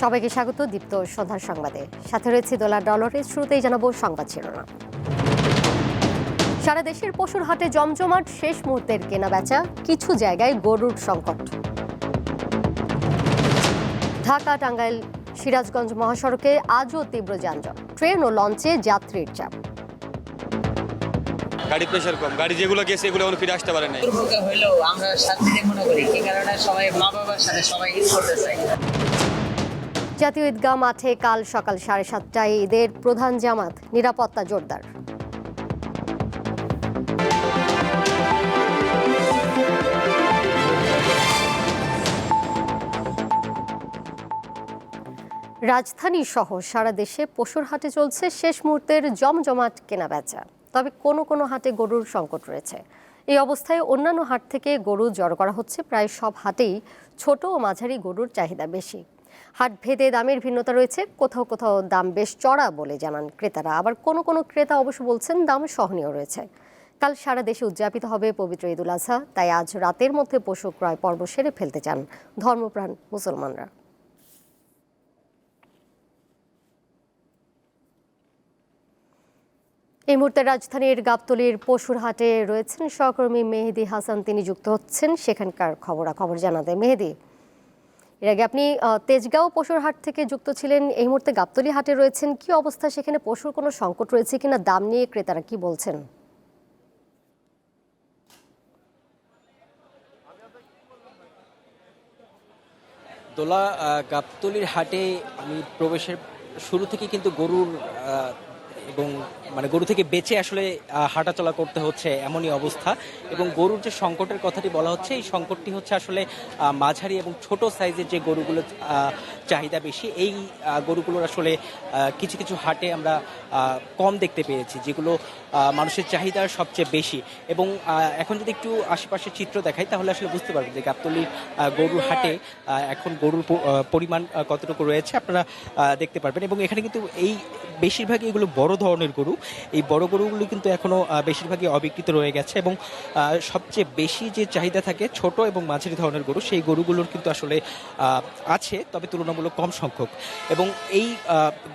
সবাইকে স্বাগত দীপ্ত সন্ধ্যার সংবাদে। সাথে রয়েছে দোলা ডলারের শুরুতেই জানাব সংবাদ শিরোনাম। সারা দেশের পশুর হাটে জমজমাট শেষ মুহূর্তের কেনা বেচা কিছু জায়গায় গরুর সংকট। ঢাকা টাঙ্গাইল সিরাজগঞ্জ মহাসড়কে আজও তীব্র যানজট ট্রেন ও লঞ্চে যাত্রীর চাপ। গাড়ি প্রেশার কম। গাড়ি যেগুলো গেছে এগুলো এখনও ফিরে আসতে পারে নাই। দুর্ভোগে হইলেও আমরা শান্তিতে মনে করি কি কারণে সবাই মা বাবার সাথে সবাই করতে চাই। জাতীয় ঈদগাহ মাঠে কাল সকাল সাড়ে সাতটায় ঈদের প্রধান জামাত নিরাপত্তা জোরদার। রাজধানী সহ সারা দেশে পশুর হাটে চলছে শেষ মুহূর্তের জমজমাট কেনাবেচা। তবে কোনো কোনো হাটে গরুর সংকট রয়েছে। এই অবস্থায় অন্যান্য হাট থেকে গরু জড়ো করা হচ্ছে। প্রায় সব হাটেই ছোট ও মাঝারি গরুর চাহিদা বেশি। হাট ভেদে দামের ভিন্নতা রয়েছে। কোথাও কোথাও দাম বেশ চড়া বলে জানান ক্রেতারা। আবার কোনো কোনো ক্রেতা অবশ্য বলছেন দাম সহনীয় রয়েছে। কাল সারা দেশে উদযাপিত হবে পবিত্র ঈদুল আজহা তাই আজ রাতের মধ্যে পশু ক্রয় পর্ব সেরে ফেলতে চান ধর্মপ্রাণ মুসলমানরা। এই মুহূর্তে রাজধানীর গাবতলীর পশুর হাটে রয়েছেন সহকর্মী মেহেদি হাসান। তিনি যুক্ত হচ্ছেন সেখানকার খবরাখবর জানাতে। মেহেদি এর আগে আপনি তেজগাঁও পশুর হাট থেকে যুক্ত ছিলেন, এই মুহূর্তে গাবতলী হাটে রয়েছেন। কি অবস্থা? সেখানে পশুর কোনো সংকট রয়েছে কিনা? দাম নিয়ে ক্রেতারা কি বলছেন? দোলা গাবতলীর হাটে আমি প্রবেশের শুরু থেকে কিন্তু গরুর এবং মানে গরু থেকে বেঁচে আসলে হাঁটাচলা করতে হচ্ছে এমনই অবস্থা। এবং গরুর যে সংকটের কথাটি বলা হচ্ছে এই সংকটটি হচ্ছে আসলে মাঝারি এবং ছোট সাইজের যে গরুগুলো চাহিদা বেশি এই গরুগুলোর আসলে কিছু কিছু হাটে আমরা কম দেখতে পেয়েছি যেগুলো মানুষের চাহিদা সবচেয়ে বেশি। এবং এখন যদি একটু আশেপাশের চিত্র দেখাই তাহলে আসলে বুঝতে পারবেন যে গাবতলীর গরুর হাটে এখন গরুর পরিমাণ কতটুকু রয়েছে আপনারা দেখতে পারবেন। এবং এখানে কিন্তু এই বেশিরভাগই এগুলো বড় ধরনের গরু। এই বড় গরুগুলো কিন্তু এখনও বেশিরভাগই অবিকৃত রয়ে গেছে এবং সবচেয়ে বেশি যে চাহিদা থাকে ছোট এবং মাঝারি ধরনের গরু, সেই গরুগুলোর কিন্তু আসলে আছে, তবে তুলনামূলক কম সংখ্যক। এবং এই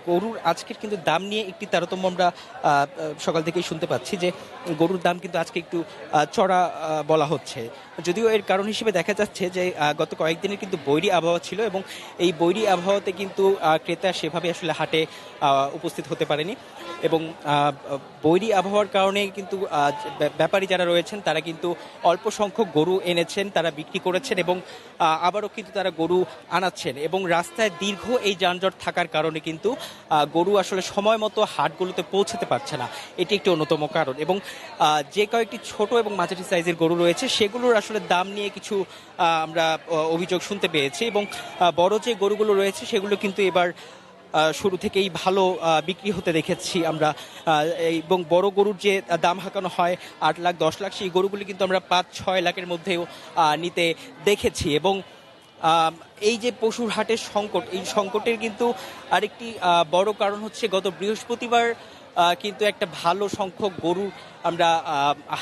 গরুর আজকের কিন্তু দাম নিয়ে একটি তারতম্য আমরা সকাল থেকেই শুনতে পাচ্ছি যে গরুর দাম কিন্তু আজকে একটু চড়া বলা হচ্ছে। যদিও এর কারণ হিসেবে দেখা যাচ্ছে যে গত কয়েকদিনের কিন্তু বৈরী আবহাওয়া ছিল এবং এই বৈরী আবহাওয়াতে কিন্তু ক্রেতা সেভাবে আসলে হাটে উপস্থিত হতে পারেনি। এবং বৈরী আবহাওয়ার কারণে কিন্তু ব্যাপারী যারা রয়েছেন, তারা কিন্তু অল্প সংখ্যক গরু এনেছেন, তারা বিক্রি করেছেন এবং আবারও কিন্তু তারা গরু আনাচ্ছেন এবং রাস্তায় দীর্ঘ এই যানজট থাকার কারণে কিন্তু গরু আসলে সময় মতো হাটগুলোতে পৌঁছাতে পারছে না। এটি একটি অন্যতম কারণ এবং যে কয়েকটি ছোট এবং মাঝারি সাইজের গরু রয়েছে, সেগুলোর আসলে দাম নিয়ে কিছু আমরা অভিযোগ শুনতে পেয়েছি এবং বড় যে গরুগুলো রয়েছে, সেগুলো কিন্তু এবার শুরু থেকেই ভালো বিক্রি হতে দেখেছি আমরা। এবং বড় গরুর যে দাম হাঁকানো হয়, আট লাখ, দশ লাখ, সেই গরুগুলি কিন্তু আমরা পাঁচ, ছয় লাখের মধ্যেও নিতে দেখেছি। এবং এই যে পশুর হাটের সংকট, এই সংকটের কিন্তু আরেকটি বড় কারণ হচ্ছে গত বৃহস্পতিবার কিন্তু একটা ভালো সংখ্যক গরু আমরা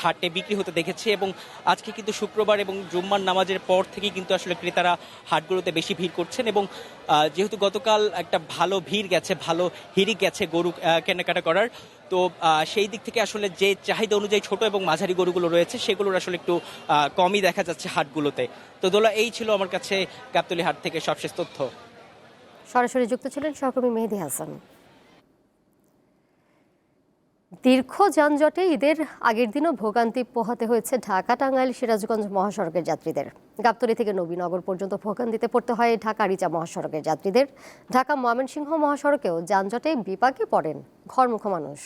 হাটে বিক্রি হতে দেখেছি এবং আজকে কিন্তু শুক্রবার এবং জুম্মার নামাজের পর থেকেই কিন্তু আসলে ক্রেতারা হাটগুলোতে বেশি ভিড় করছেন এবং যেহেতু গতকাল একটা ভালো ভিড় গেছে, ভালো হিড়ি গেছে গরু কেনাকাটা করার, তো সেই দিক থেকে আসলে যে চাহিদা অনুযায়ী ছোট এবং মাঝারি গরুগুলো রয়েছে সেগুলোর আসলে একটু কমই দেখা যাচ্ছে হাটগুলোতে। তো দোলা, এই ছিল আমার কাছে গাবতলি হাট থেকে সবশেষ তথ্য। সরাসরি যুক্ত ছিলেন সহকর্মী মেহেদি হাসান। দীর্ঘ যানজটে ঈদের আগের দিনও ভোগান্তি পোহাতে হয়েছে ঢাকা, টাঙ্গাইল, সিরাজগঞ্জ মহাসড়কের যাত্রীদের। গাবতলী থেকে নবীনগর পর্যন্ত ভোগান্তিতে পড়তে হয় ঢাকা, রিচা মহাসড়কের যাত্রীদের। ঢাকা, ময়মনসিংহ মহাসড়কেও যানজটে বিপাকে পড়েন ঘরমুখ মানুষ।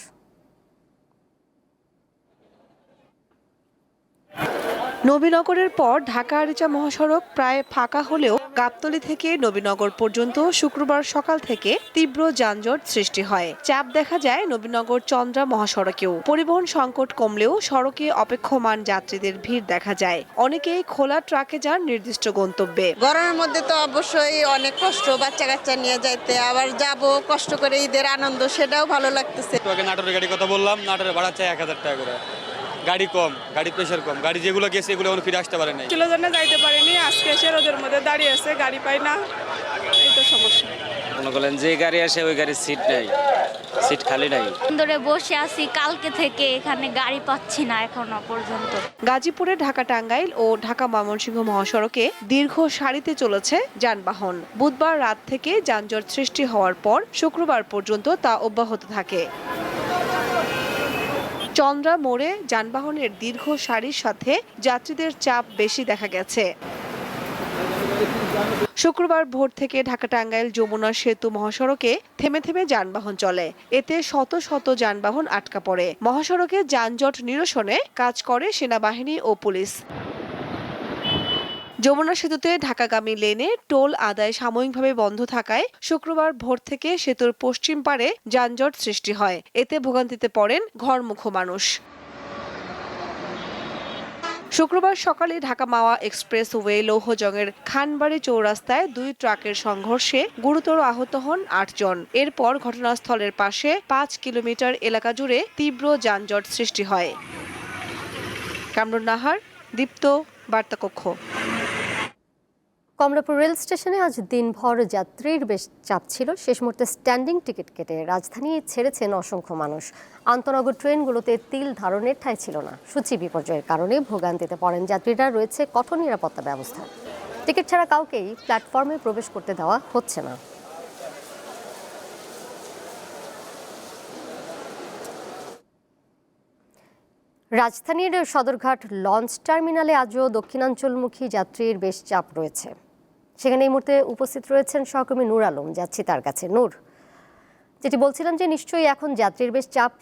নবীনগরের পর ঢাকা আরিচা মহাসড়ক প্রায় ফাঁকা হলেও গাবতলী থেকে নবীনগর পর্যন্ত শুক্রবার সকাল থেকে তীব্র যানজট সৃষ্টি হয়। চাপ দেখা যায় নবীনগর চন্দ্রা মহাসড়কেও। পরিবহন সংকট কমলেও সড়কে অপেক্ষমান যাত্রীদের ভিড় দেখা যায়। অনেকেই খোলা ট্রাকে যান নির্দিষ্ট গন্তব্যে। গরমের মধ্যে তো অবশ্যই অনেক কষ্ট বাচ্চা কাচ্চা নিয়ে যাইতে। আবার যাব কষ্ট করে ঈদের আনন্দ সেটাও ভালো লাগতেছে। নাটোরের গাড়ি কথা বললাম নাটোরের ভাড়া চাই এক হাজার টাকা করে। গাড়ি কম গাড়ি প্রেশার কম। গাড়ি যেগুলো গেছে এগুলো এখনও ফিরে আসতে পারে নাই। ছিল জন্য যাইতে পারিনি আজকে এসে রোদের মধ্যে দাঁড়িয়ে আছে গাড়ি পাই না এই তো সমস্যা। মনে করলেন যে গাড়ি আসে ওই গাড়ির সিট নেই সিট খালি নাই। ধরে বসে আছি কালকে থেকে এখানে গাড়ি পাচ্ছি না এখনও পর্যন্ত। গাজীপুরে ঢাকা টাঙ্গাইল ও ঢাকা ময়মনসিংহ মহাসড়কে দীর্ঘ সারিতে চলেছে যানবাহন। বুধবার রাত থেকে যানজট সৃষ্টি হওয়ার পর শুক্রবার পর্যন্ত তা অব্যাহত থাকে। চন্দ্রা মোড়ে যানবাহনের দীর্ঘ সারির সাথে যাত্রীদের চাপ বেশি দেখা গেছে। শুক্রবার ভোর থেকে ঢাকা টাঙ্গাইল যমুনা সেতু মহাসড়কে থেমে থেমে যানবাহন চলে। এতে শত শত যানবাহন আটকা পড়ে। মহাসড়কে যানজট নিরসনে কাজ করে সেনাবাহিনী ও পুলিশ। যমুনা সেতুতে ঢাকাগামী লেনে টোল আদায় সাময়িকভাবে বন্ধ থাকায় শুক্রবার ভোর থেকে সেতুর পশ্চিম পারে যানজট সৃষ্টি হয়। এতে ভোগান্তিতে পড়েন ঘরমুখ মানুষ। শুক্রবার সকালে ঢাকা মাওয়া এক্সপ্রেস ওয়ে লৌহজংয়ের খানবাড়ি চৌরাস্তায় দুই ট্রাকের সংঘর্ষে গুরুতর আহত হন আটজন এরপর ঘটনাস্থলের পাশে পাঁচ কিলোমিটার এলাকা জুড়ে তীব্র যানজট সৃষ্টি হয়। কামরুন নাহার, দীপ্ত, বার্তাকক্ষ। কমলাপুর রেল স্টেশনে আজ দিনভর যাত্রীর বেশ চাপ ছিল। শেষ মুহূর্তে স্ট্যান্ডিং টিকিট কেটে রাজধানী ছেড়েছেন অসংখ্য মানুষ। আন্তনগর ট্রেনগুলোতে তিল ধারণের ঠাঁই ছিল না। সূচি বিপর্যয়ের কারণে ভোগান্তিতে পড়েন যাত্রীরা, রয়েছে কঠোর নিরাপত্তা ব্যবস্থা। টিকিট ছাড়া কাউকেই প্ল্যাটফর্মে প্রবেশ করতে দেওয়া হচ্ছে না। রাজধানীর সদরঘাট লঞ্চ টার্মিনালে আজও দক্ষিণাঞ্চলমুখী যাত্রীর বেশ চাপ রয়েছে। সেখানে এই মুহূর্তে উপস্থিত রয়েছেন সহকর্মী নূর আলম। যাচ্ছি তার কাছে। নূর, যেটি বলছিলাম যে নিশ্চয়ই এখন যাত্রীর বেশ চাপ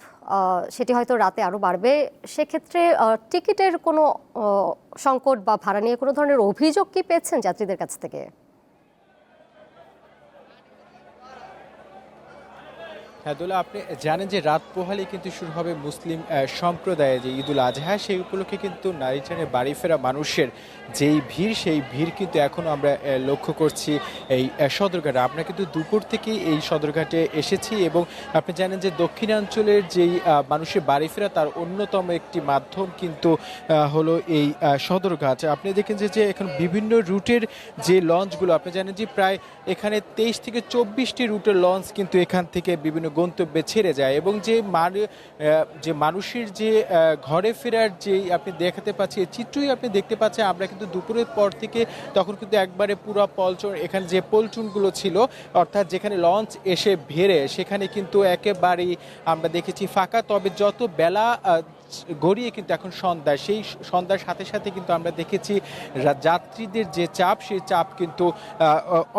সেটি হয়তো রাতে আরও বাড়বে। সেক্ষেত্রে টিকিটের কোনো সংকট বা ভাড়া নিয়ে কোনো ধরনের অভিযোগ কি পেয়েছেন যাত্রীদের কাছ থেকে? দোলা আপনি জানেন যে রাত পোহালে কিন্তু শুরু হবে মুসলিম সম্প্রদায়ে যে ঈদুল আজহা, সেই উপলক্ষে কিন্তু নারী ট্রেনে বাড়ি ফেরা মানুষের যেই ভিড়, সেই ভিড় কিন্তু এখনও আমরা লক্ষ্য করছি এই সদরঘাটে। আমরা কিন্তু দুপুর থেকে এই সদরঘাটে এসেছি এবং আপনি জানেন যে দক্ষিণাঞ্চলের যেই মানুষের বাড়ি ফেরা, তার অন্যতম একটি মাধ্যম কিন্তু হলো এই সদরঘাট। আপনি দেখেন যে এখন বিভিন্ন রুটের যে লঞ্চগুলো, আপনি জানেন যে প্রায় এখানে তেইশ থেকে চব্বিশটি রুটের লঞ্চ কিন্তু এখান থেকে বিভিন্ন গন্তব্যে ছেড়ে যায় এবং যে যে মানুষের যে ঘরে ফেরার যে আপনি দেখাতে পাচ্ছি এই চিত্রই আপনি দেখতে পাচ্ছেন, আমরা কিন্তু দুপুরের পর থেকে তখন কিন্তু একবারে পুরো পলচন এখানে যে পলচুনগুলো ছিল, অর্থাৎ যেখানে লঞ্চ এসে ভেড়ে, সেখানে কিন্তু একেবারেই আমরা দেখেছি ফাঁকা। তবে যত বেলা গড়িয়ে কিন্তু এখন সন্ধ্যা সেই সন্ধ্যার সাথে সাথে কিন্তু আমরা দেখেছি যাত্রীদের যে চাপ, সেই চাপ কিন্তু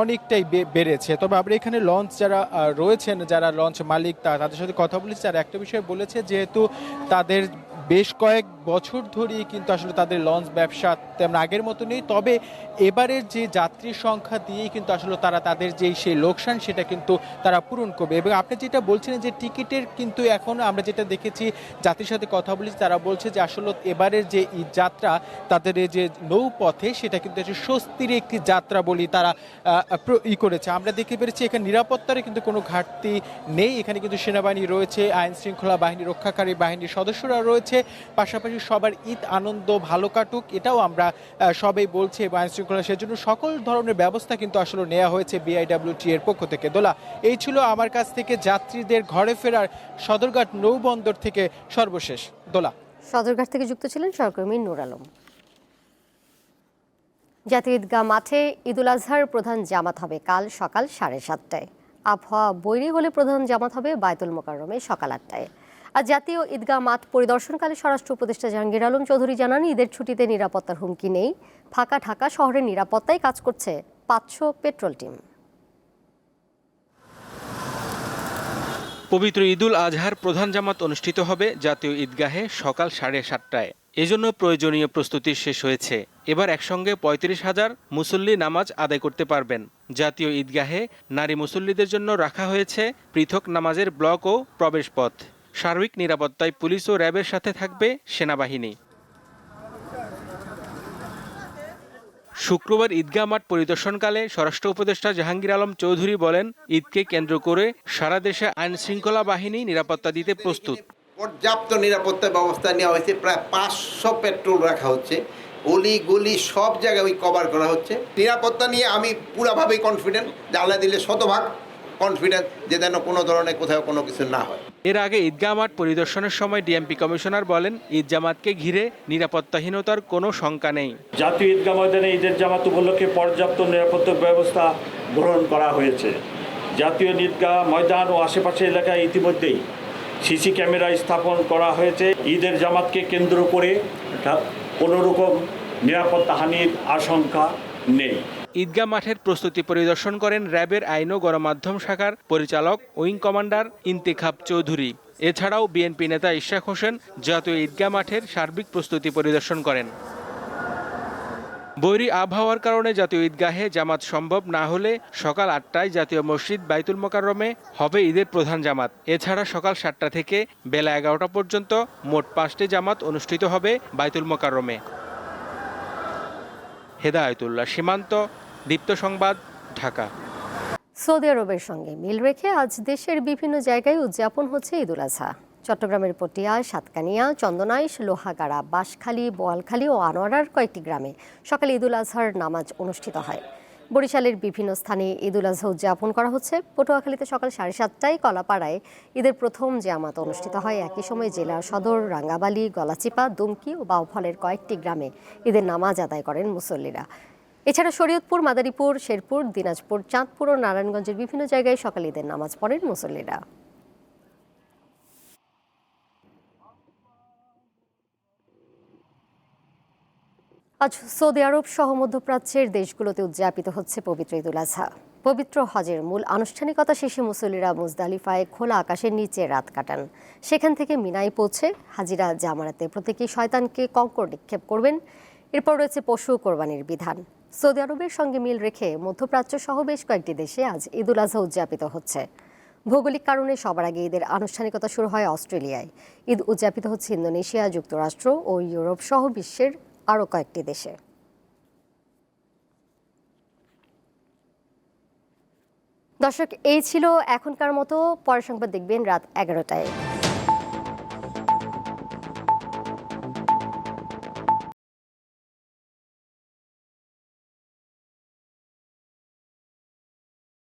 অনেকটাই বেড়েছে। তবে আমরা এখানে লঞ্চ যারা রয়েছেন, যারা লঞ্চ মালিক তাদের সাথে কথা বলেছি। তারা একটা বিষয় বলেছে, যেহেতু তাদের বেশ কয়েক বছর ধরেই কিন্তু আসলে তাদের লঞ্চ ব্যবসা তেমন আগের মতো নেই। তবে এবারের যে যাত্রীর সংখ্যা দিয়েই কিন্তু আসলে তারা তাদের যেই সেই লোকসান সেটা কিন্তু তারা পূরণ করবে। এবং আপনি যেটা বলছিলেন যে টিকিটের কিন্তু এখন আমরা যেটা দেখেছি, যাত্রীর সাথে কথা বলেছি, তারা বলছে যে আসলে এবারের যে যাত্রা, তাদের এই যে নৌপথে সেটা কিন্তু স্বস্তির একটি যাত্রা বলি তারা ই করেছে। আমরা দেখতে পেরেছি এখানে নিরাপত্তার কিন্তু কোনো ঘাটতি নেই। এখানে কিন্তু সেনাবাহিনী রয়েছে আইন শৃঙ্খলা বাহিনী, রক্ষাকারী বাহিনীর সদস্যরা রয়েছে। পাশাপাশি সবার ঈদ আনন্দ ভালো কাটুক, এটাও আমরা সবাই বলছি এবং আইন শৃঙ্খলা সেজন্য সকল ধরনের ব্যবস্থা কিন্তু আসলে নেওয়া হয়েছে বিআইডব্লিউটি এর পক্ষ থেকে। দোলা, এই ছিল আমার কাছ থেকে যাত্রীদের ঘরে ফেরার সদরঘাট নৌবন্দর থেকে সর্বশেষ। দোলা। সদরঘাট থেকে যুক্ত ছিলেন সহকর্মী নূর আলম। জাতীয় ঈদগাহ মাঠে ঈদুল আজহার প্রধান জামাত হবে কাল সকাল সাড়ে সাতটায়। আবহাওয়া বৈরী হলে প্রধান জামাত হবে বায়তুল মোকাররমে সকাল আটটায়। আর জাতীয় ঈদগাহ মাঠ পরিদর্শনকালে স্বরাষ্ট্র উপদেষ্টা জাহাঙ্গীর আলম চৌধুরী জানান, ঈদের ছুটিতে নিরাপত্তার হুমকি নেই। ফাঁকা ঢাকা শহরের নিরাপত্তায় কাজ করছে পাঁচশো পেট্রোল টিম। পবিত্র ঈদুল আজহার প্রধান জামাত অনুষ্ঠিত হবে জাতীয় ঈদগাহে সকাল সাড়ে সাতটায়। এজন্য প্রয়োজনীয় প্রস্তুতি শেষ হয়েছে। এবার একসঙ্গে পঁয়ত্রিশ হাজার মুসল্লি নামাজ আদায় করতে পারবেন। জাতীয় ঈদগাহে নারী মুসল্লিদের জন্য রাখা হয়েছে পৃথক নামাজের ব্লক ও প্রবেশপথ। সার্বিক নিরাপত্তায় পুলিশ ও র্যাবের সাথে থাকবে সেনাবাহিনী। শুক্রবার ঈদগাহ মাঠ পরিদর্শনকালে স্বরাষ্ট্র উপদেষ্টা জাহাঙ্গীর আলম চৌধুরী বলেন, ঈদকে কেন্দ্র করে সারা দেশে আইন শৃঙ্খলা বাহিনী নিরাপত্তা দিতে প্রস্তুত। পর্যাপ্ত নিরাপত্তা ব্যবস্থা নেওয়া হয়েছে, প্রায় পাঁচশো পেট্রোল রাখা হচ্ছে, অলি গলি সব জায়গায় ওই কভার করা হচ্ছে। নিরাপত্তা নিয়ে আমি পুরাভাবেই কনফিডেন্ট আল্লাহ দিলে শতভাগ কনফিডেন্স যে যেন কোনো ধরনের কোথাও কোনো কিছু না হয়। এর আগে ঈদগাহ মাঠ পরিদর্শনের সময় ডিএমপি কমিশনার বলেন, ঈদ জামাতকে ঘিরে নিরাপত্তাহীনতার কোনো শঙ্কা নেই। জাতীয় ঈদগাহ ময়দানে ঈদের জামাত উপলক্ষে পর্যাপ্ত নিরাপত্তা ব্যবস্থা গ্রহণ করা হয়েছে। জাতীয় ঈদগাহ ময়দান ও আশেপাশে এলাকায় ইতিমধ্যেই সিসি ক্যামেরা স্থাপন করা হয়েছে। ঈদের জামাতকে কেন্দ্র করে কোনো রকম নিরাপত্তাহানির আশঙ্কা নেই। ঈদগাহ মাঠের প্রস্তুতি পরিদর্শন করেন র্যাবের আইন ও গণমাধ্যম শাখার পরিচালক, উইং কমান্ডার ইন্তেখাব চৌধুরী। এছাড়াও বিএনপি নেতা ইশাক হোসেন জাতীয় ঈদগাহ মাঠের সার্বিক প্রস্তুতি পরিদর্শন করেন। বৈরী আবহাওয়ার কারণে জাতীয় ঈদগাহে জামাত সম্ভব না হলে সকাল আটটায় জাতীয় মসজিদ বাইতুল মোকাররমে হবে ঈদের প্রধান জামাত। এছাড়া সকাল সাতটা থেকে বেলা এগারোটা পর্যন্ত মোট পাঁচটি জামাত অনুষ্ঠিত হবে বাইতুল মোকাররমে। হেদায়তুল্লাহ, সীমান্ত দীপ্ত সংবাদ, ঢাকা। সৌদি আরবের সঙ্গে মিল রেখে আজ দেশের বিভিন্ন জায়গায় উদযাপন হচ্ছে ঈদুল আজহা। চট্টগ্রামের পটিয়া, সাতকানিয়া, চন্দনাইশ, লোহাগাড়া, বাঁশখালী, বোয়ালখালী ও আনোয়ারার কয়েকটি গ্রামে সকালে ঈদুল আজহার নামাজ অনুষ্ঠিত হয়। বরিশালের বিভিন্ন স্থানে ঈদুল আজহা উদযাপন করা হচ্ছে। পটুয়াখালীতে সকাল সাড়ে সাতটায় কলাপাড়ায় ঈদের প্রথম জামাত অনুষ্ঠিত হয়। একই সময় জেলার সদর, রাঙ্গাবালি, গলাচিপা, দুমকি ও বাউফলের কয়েকটি গ্রামে ঈদের নামাজ আদায় করেন মুসল্লিরা। এছাড়া শরীয়তপুর, মাদারীপুর, শেরপুর, দিনাজপুর, চাঁদপুর ও নারায়ণগঞ্জের বিভিন্ন জায়গায় সকালে ঈদের নামাজ পড়েন মুসল্লিরা। আজ সৌদি আরব সহ মধ্যপ্রাচ্যের দেশগুলোতে উদযাপিত হচ্ছে পবিত্র ঈদুল আজহা পবিত্র হজের মূল আনুষ্ঠানিকতা শেষে মুসল্লিরা মুজদালিফায় খোলা আকাশের নিচে রাত কাটান। সেখান থেকে মিনায় পৌঁছে হাজিরা জামারাতে প্রতীকী শয়তানকে কঙ্কর নিক্ষেপ করবেন। এরপর রয়েছে পশু কোরবানির বিধান। সৌদি আরবের সঙ্গে মিল রেখে মধ্যপ্রাচ্য সহ বেশ কয়েকটি দেশে আজ ঈদুল আজহা উদযাপিত হচ্ছে। ভৌগোলিক কারণে সবার আগে ঈদের আনুষ্ঠানিকতা শুরু হয় অস্ট্রেলিয়ায়। ঈদ উদযাপিত হচ্ছে ইন্দোনেশিয়া, যুক্তরাষ্ট্র ও ইউরোপ সহ বিশ্বের আরও কয়েকটি দেশে। দর্শক, এই ছিল এখনকার মতো। পরের সংবাদ দেখবেন রাত এগারোটায়।